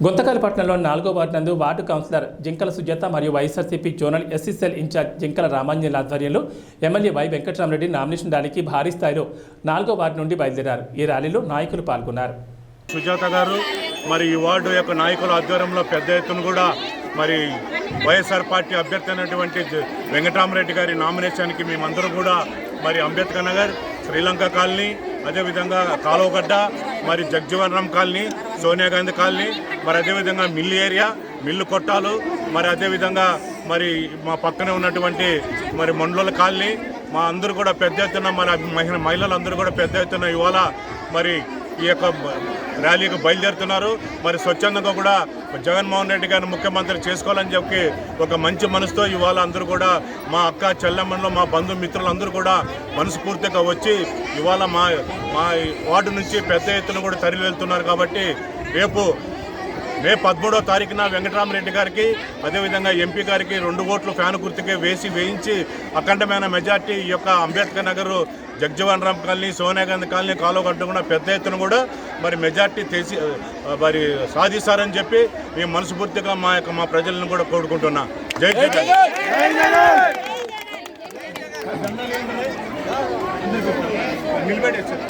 గుంతకల్పట్నంలో నాలుగో వార్డు నందు ward councillor జింకల సుజాత మరియు వైఎస్ఆర్సీపీ జోనల్ ఎస్సీసెల్ ఇన్ఛార్జ్ జింకల రామాంజన్ ఆధ్వర్యంలో ఎమ్మెల్యే వై వెంకటరామరెడ్డి నామినేషన్ ర్యాలీకి భారీ స్థాయిలో నాలుగో వార్డు నుండి బయలుదేరారు. ఈ ర్యాలీలో నాయకులు పాల్గొన్నారు. సుజాత గారు మరి ఈ వార్డు యొక్క నాయకుల ఆధ్వర్యంలో పెద్ద ఎత్తున కూడా మరి వైఎస్ఆర్ పార్టీ అభ్యర్థి అయినటువంటి వెంకటరామరెడ్డి గారి నామినేషన్కి మేమందరం కూడా మరి అంబేద్కర్ నగర్ శ్రీలంక కాలనీ అదేవిధంగా కాలువగడ్డ మరి జగ్జీవన్ రామ్ కాలనీ సోనియా గాంధీ కాలనీ మరి అదేవిధంగా మిల్లు ఏరియా మిల్లు కొట్టాలు మరి అదేవిధంగా మరి మా పక్కనే ఉన్నటువంటి మరి మండల కాలనీ మా అందరూ కూడా పెద్ద ఎత్తున మన మహిళ మహిళలందరూ కూడా పెద్ద ఎత్తున ఇవాళ మరి ఈ యొక్క ర్యాలీకి బయలుదేరుతున్నారు. మరి స్వచ్ఛందంగా కూడా జగన్మోహన్ రెడ్డి గారిని ముఖ్యమంత్రి చేసుకోవాలని చెప్పి ఒక మంచి మనసుతో ఇవాళ అందరూ కూడా మా అక్క చెల్లెమ్మలో మా బంధుమిత్రులందరూ కూడా మనస్ఫూర్తిగా వచ్చి ఇవాళ మా మా వార్డు నుంచి పెద్ద ఎత్తున కూడా తరలి వెళ్తున్నారు కాబట్టి రేపు మే పదమూడో తారీఖున వెంకటరామరెడ్డి గారికి అదేవిధంగా ఎంపీ గారికి రెండు ఓట్లు ఫ్యాన్ గుర్తుకే వేసి వేయించి అఖండమైన మెజార్టీ ఈ యొక్క అంబేద్కర్ నగర్ జగ్జీవన్ రామ్ కాలనీ సోనియా గాంధీ కాలనీ కాలువగడ్డ కూడా పెద్ద ఎత్తున కూడా మరి మెజార్టీ తెసి మరి సాధిస్తారని చెప్పి మేము మనస్ఫూర్తిగా మా యొక్క మా ప్రజలను కూడా కోరుకుంటున్నా. జై జగన్ నిలబెట్టేసారు